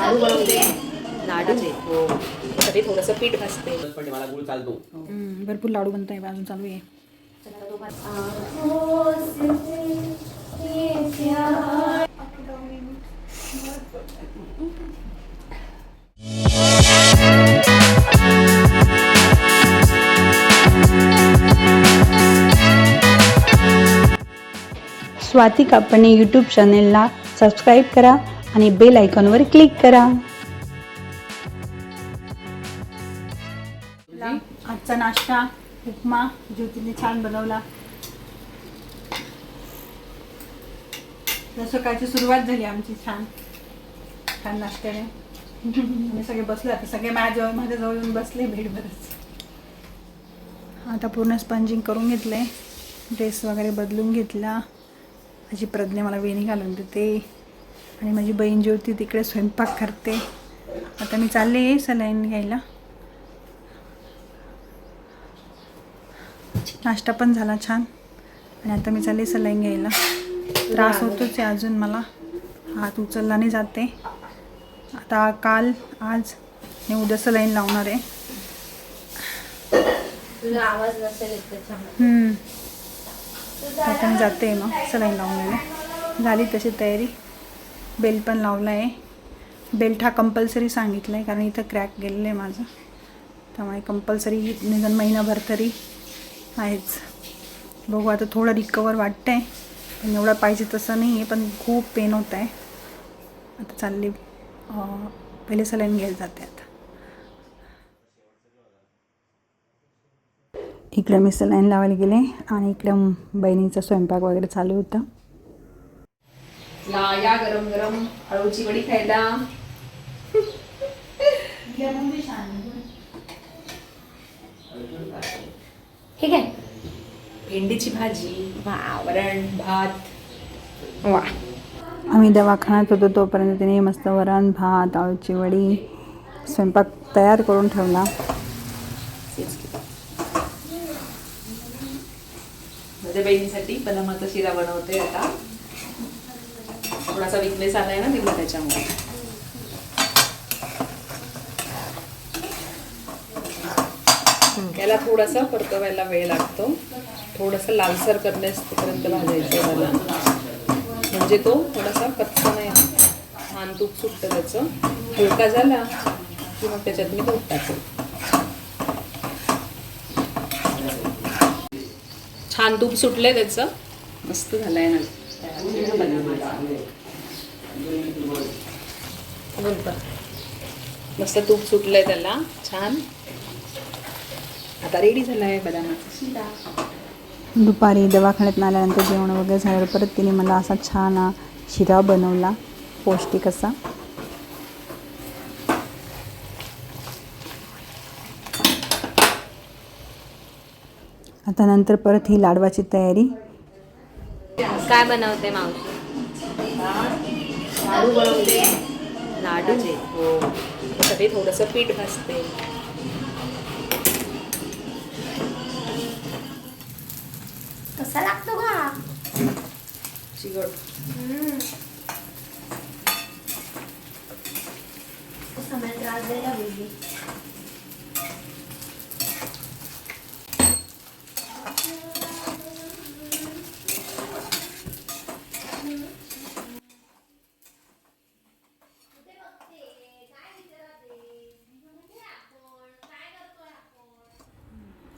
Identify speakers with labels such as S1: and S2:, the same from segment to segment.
S1: लाडू बनवते.
S2: लाडू.
S1: हो. थोडंसं पीठ भाजते.
S3: पण मला गुळ चालतो.
S2: हम्म, भरपूर लाडू बनत आहे अजून चालू आहे.
S4: स्वाती कापणे यूट्यूब चॅनेलला सबस्क्राईब करा. आणि बेल आयकॉनवर क्लिक करा. आजचा नाश्ता उपमा ज्योतीने छान बनवला. सकाळची सुरुवात झाली आमची छान छान नाश्त्याने. आम्ही सगळे बसलो आता सगळे माझ्याजवळ माझ्याजवळ येऊन बसले भेटभरच. आता पूर्ण स्पंजिंग करून घेतले ड्रेस वगैरे बदलून घेतला. माझी प्रज्ञा मला वेणी घालून देते. आणि माझी बहीण ज्योती तिकडे स्वयंपाक करते. आता मी चालले सलाईन घ्यायला. नाश्ता पण झाला छान. आणि आता मी चालले सलाईन घ्यायला. त्रास होतोच आहे अजून मला. हात उचलला नाही जाते. आता काल आज मी उद्या सलाईन लावणार आहे.
S5: आवाज नसेल.
S4: आता मी जाते मग सलाईन लावून झाली तशी तयारी. बेल्ट पण लावला आहे. बेल्ट हा कंपल्सरी सांगितला आहे कारण इथं क्रॅक गेलेलं आहे माझं. त्यामुळे कंपल्सरी निदान महिनाभर तरी आहेच. बघू आता थोडं रिकवर वाटतं आहे पण एवढं पाहिजे तसं नाही आहे पण खूप पेन होत आहे आता चालली पहिले सलाईन घ्यायला जाते आता. इकडे मी सलाईन लावायला गेले आणि इकडे बहिणीचा स्वयंपाक वगैरे चालू होता.
S1: ला या गरम गरम अळूची वडी खायला.
S5: ठीक आहे.
S1: भेंडीची भाजी वरण भात.
S5: वा.
S4: आम्ही दवाखान्यात होतो तोपर्यंत तिने मस्त वरण भात आळूची वडी स्वयंपाक तयार करून ठेवला.
S1: माझ्या बहिणीसाठी बदामाचा शिरा बनवते आता. थोडासा विकनेस आलाय ना तिला त्याच्यामुळे. याला थोडासा परतवायला वेळ लागतो. थोडंसं लालसर करण्यापर्यंत भाजायचं आहे मला म्हणजे तो थोडासा कच्चा नाही छान तूप सुटतं त्याचं. हलका झाला की मग त्याच्यात मी तूप टाकेल. छान तूप सुटलंय त्याचं. मस्त झालंय ना. बोलता. मस्त तूप सुटलंय त्याला. छान. आता रेडी झालाय बदामाचा. शिरा
S4: दुपारी दवाखान्यात आल्यानंतर जेवण वगैरे झाल्यावर परत तिने मला असा छान शिरा बनवला. पौष्टिक असा. आता नंतर परत ही लाडवाची तयारी.
S5: काय बनवते मावशी?
S1: लाडू बनवते.
S5: लाडू
S1: हो. त्यासाठी थोडंसं पीठ भाजते
S5: कसा लागतो का
S1: चिकट
S5: त्रास द्यायला बोलली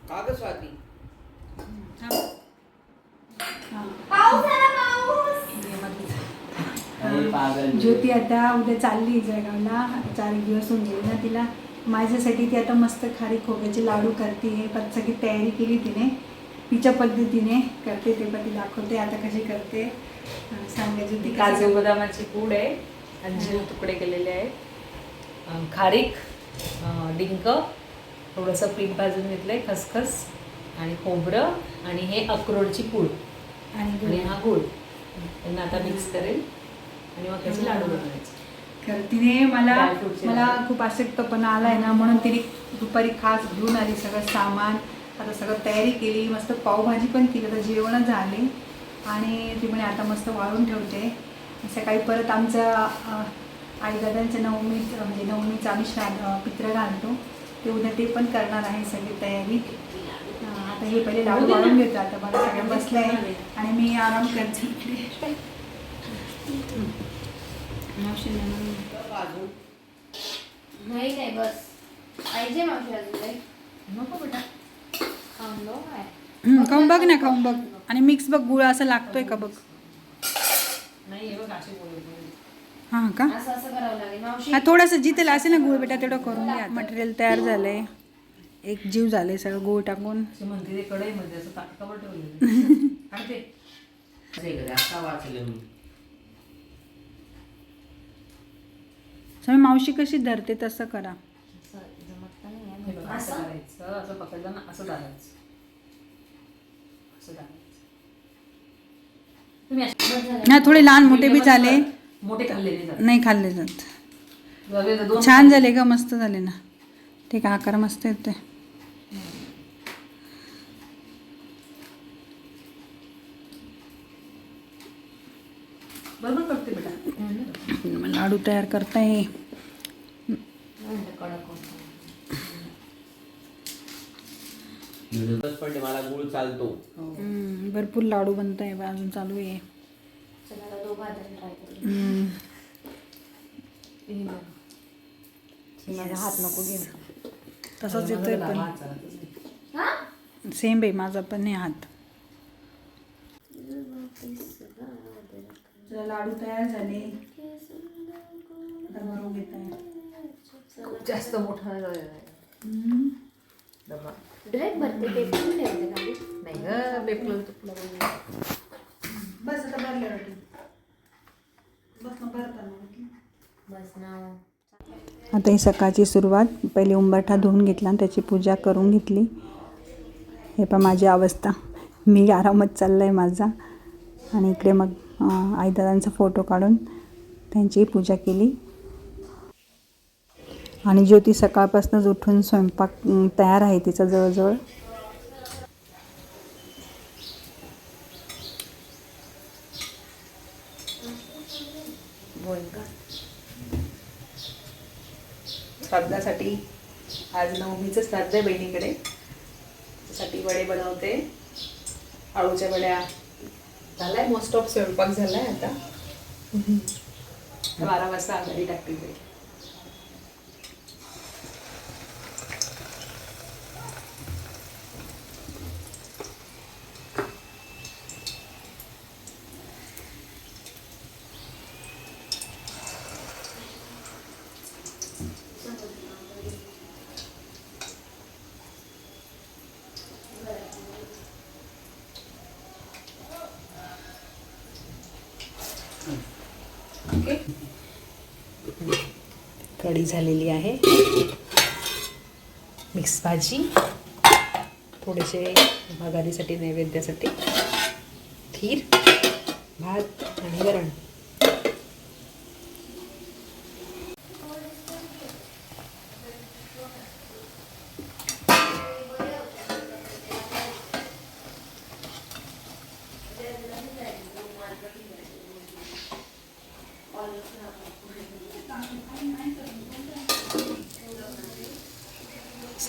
S3: का ग स्वाती अरे पागल
S4: ज्योती आता उद्या चालली जळगावला. चार दिवस होऊन गेले ना तिला. माझ्यासाठी ती आता मस्त खारी खोबऱ्याचे लाडू करते. पण सगळी तयारी केली तिने. तिच्या पद्धतीने करते ते पण ती दाखवते. आता कशी करते. सांगा ज्योती कसं
S1: काजू बदामाची पूड आहे अंजीर तुकडे केलेले आहेत. खारीक डिंक थोडंसं पीठ भाजून घेतलंय खसखस आणि खोबरं आणि हे अक्रोडची पूड.
S4: आणि
S1: आणि. हा गूळ. त्यांना आता मिक्स करेल. आणि मग त्याचे लाडू बनवायचे.
S4: तिने मला मला. खूप आसक्तपणा आलाय ना म्हणून तिने दुपारी खास घेऊन आली सगळं सामान. आता सगळं तयारी केली मस्त पावभाजी पण केली आता जेवणच झाले. आणि ती म्हणे आता मस्त वाळून ठेवते. सकाळी परत आमचा अं, आई दादांचं नवमी म्हणजे नवमीचा आम्ही श्राद्ध पित्र घालतो. ते उद्या ते पण करणार आहे सगळी तयारी. आता हे पहिले लाडू वाढून घेतो आता. बघा सगळ्या बसले आहे आणि मी आराम करते. मावशी नाही.
S5: नाही नाही बस. पाहिजे मावशी अजून काही.
S1: नको बेटा.
S5: खाऊन लो काय
S4: हम्म, खाऊन बघ ना खाऊन बघ. आणि मिक्स बघ गुळ असं लागतोय का बघ.
S1: नाही हे बघ अशी बोलू
S4: हां का?
S5: असं असं करावं लागेल. मावशी
S4: हा थोडंसं जिथे असेल ना गुळ बेटा तेवढं करून घ्या. मटेरियल तयार झालंय. एक जीव झाले सगळं गुळ टाकून.
S1: अशी म्हणते ते कढईमध्ये असं ताटकावर ठेवलेलं आणि ते
S3: असे का? जास्त वाचले मी.
S4: सगळी मावशी कशी धरते तसं करा.
S1: हे बघ, असं? करायचं असं पकडलं ना असं दाबायचं असं दाबायचं तुम्ही अशी-
S4: थोडे लहान मोठे बी झाले.
S1: मोठे खाल्ले नाही जात.
S4: नाही खाल्ले जात.
S1: दोन
S4: छान झाले का मस्त झाले ना. ठीक आहे आकार मस्त येतोय
S1: बरोबर करते बेटा
S4: मग लाडू तयार करताय
S5: कडक होतं.
S3: दिवस पण ते मला गुळ चालतो.
S4: हम्म, भरपूर लाडू बनत आहे अजून चालू आहे.
S5: हात नको घेऊ.
S4: तसाच येतोय पण.
S5: हा?
S4: सेम बाई माझा पण नाही हात. चला लाडू तयार झाले. भरून घेत आहे.
S1: खूप जास्त मोठा झालेला आहे. डबा
S5: डायरेक्ट भरते पेपर ठेवते खाली.
S1: नाही ग
S4: बस आता भरले वाटतं. बस मग भरताना
S5: बस ना.
S4: आता ही सकाळची सुरुवात. पहिले उंबरठा धुवून घेतला आणि त्याची पूजा करून घेतली. हे पण माझी अवस्था. मी आरामात चालला आहे माझा. आणि इकडे मग आईदादांचा फोटो काढून त्यांची पूजा केली. आणि ज्योती सकाळपासूनच उठून स्वयंपाक तयार आहे तिचा जवळजवळ.
S1: श्राद्धासाठी आज नवमीचं श्राद्ध आहे बहिणीकडे. त्यासाठी वडे बनवते. आळूच्या वड्या. झालाय मोस्ट ऑफ स्वयंपाक झालाय आता. बारा वाजता आघाडी टाकते ते ओके कढी झालेली आहे. मिक्स भाजी. थोडेसे भगारीसाठी नैवेद्यासाठी. खीर भात आणि वरण.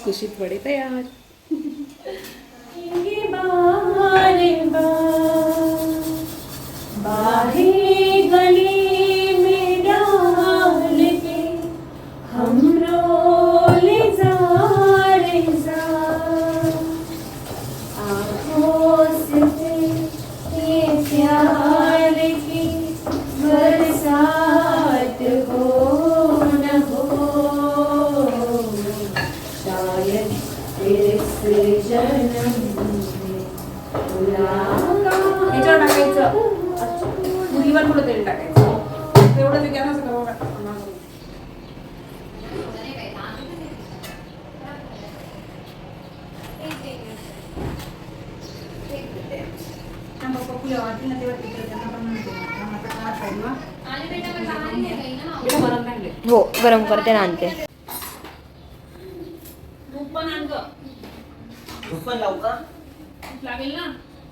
S1: खुशीत वडे तयार ह्याच्यावर टाकायचं. पुरीवर थोडं तेल टाकायचं. तेवढं ते नाही
S5: हो गरम करते ना आणते
S1: तूप पण आण गं.
S3: तूप पण लावू का?
S1: लागेल ना?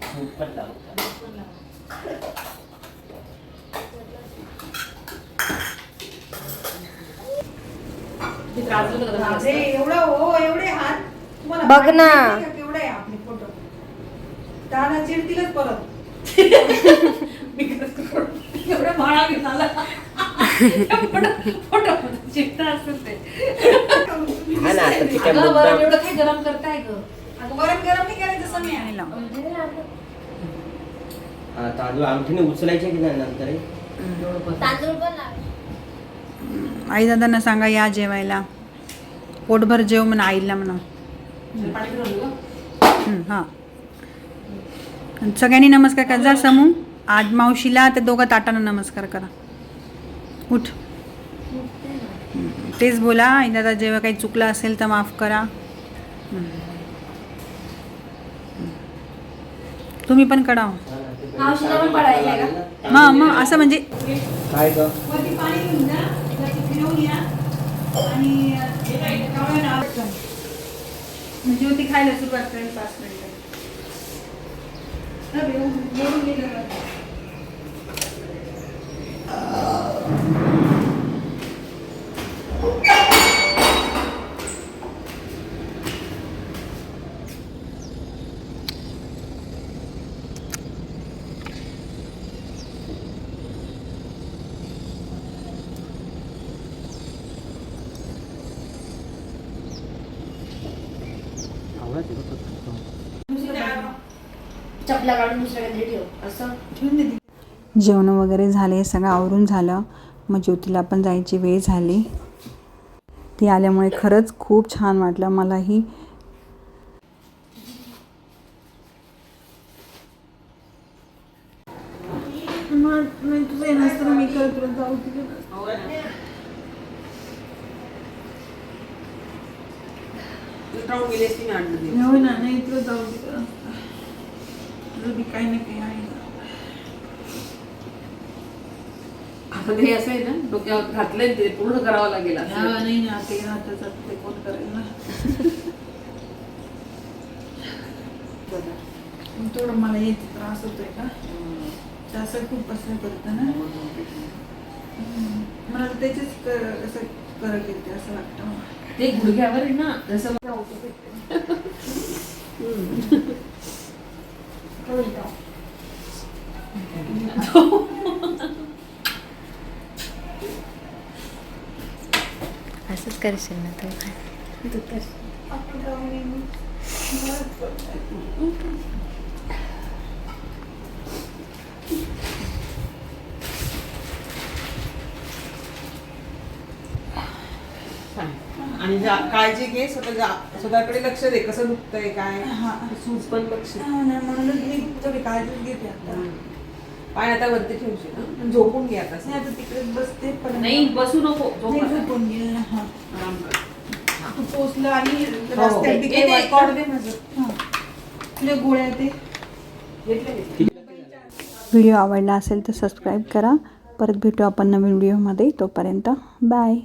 S3: तूप पण लावू
S4: एवढा हो एवढे हात. तुम्हाला
S5: बघ ना.
S4: माहिती का? केवढे आहे आपले फोटो? त्याला चिडतीलच परत.
S1: एवढं भाळा घेतला फोटो चिट्टा असेल ते.
S3: हा ना आता ती काय
S1: अगं, बरं,
S3: मुद्दाम-
S1: एवढं काय गरम करताय ग.
S4: अगं गरम गरम नाही करायचं जसं मी आहे
S3: हा, तांदूळ उचलायचे की नाही नंतर? हे?
S5: तांदूळ पण लावे
S4: आई दादांना सांगा या जेवायला. पोटभर जेव म्हणा आईला म्हणा. हं, हा. आणि सगळ्यांनी नमस्कार करा. जा समू आज मावशीला त्या दोघं ताटांना नमस्कार करा. उठ. हं, तेच बोला आई दादा जेव्हा काही चुकलं असेल तर माफ करा. हं. तुम्ही पण
S3: हा ते
S5: मावशीला पण पडायचं आहे का?
S3: तांदूळ
S4: मग मग असं म्हणजे
S3: काय ग?
S4: वरती पाणी घेऊन जा वरती फिरवून या. आणि म्हणजे होती खायला सुरुवात करेल पाच मिनिटं.
S5: काढून दुसऱ्या काहीतरी ठेव असं
S4: ठेवून.
S2: जेवण वगैरे झाले सगळं आवरून झालं. मग ज्योतीला पण जायची वेळ झाली. ती आल्यामुळे खरंच खूप छान वाटलं मलाही.
S4: जाऊ तिकडे. हो ना नाही तुला जाऊ तिकडं. तुला बी काही ना काही आहे ना.
S1: आता ते असं आहे ना डोक्यावर घातलंय ते पूर्ण करावं लागेल असं.
S4: हा, नाही ना ते राहतच आता ते कोण करेल ना मग थोडं मला येत त्रास होतोय का असं खूप असं करतं ना हम्म. मला त्याचेच क- असं करत येते असं वाटतं.
S1: ते गुडघ्यावर आहे ना जसं
S5: असंच करशील ना तू तू कर
S6: आणि जा- काळजी घे स्वतः जा- स्वतःकडे लक्ष दे कसं दुखतंय काय
S4: हा.
S6: सूज पण लक्ष.
S4: हा म्हणूनच मी थोडी काळजी घेते आता
S6: पाय आता वरती ठेवशील झोपून घे आता
S4: नाही आता तिकडे बसते पण
S1: नाही बसू नको.
S4: झोपून गेलं ना हा. तू पोचलं आणि
S6: हो.
S4: रस्त्यात बी
S1: ए,
S4: काही
S1: ते
S4: वाटलं.
S1: कॉर्ड दे माझं.
S4: तुझ्या गोळ्या ते.
S2: व्हिडिओ आवडला असेल तर सबस्क्राईब करा परत भेटू आपण नवीन व्हिडिओमध्ये तोपर्यंत बाय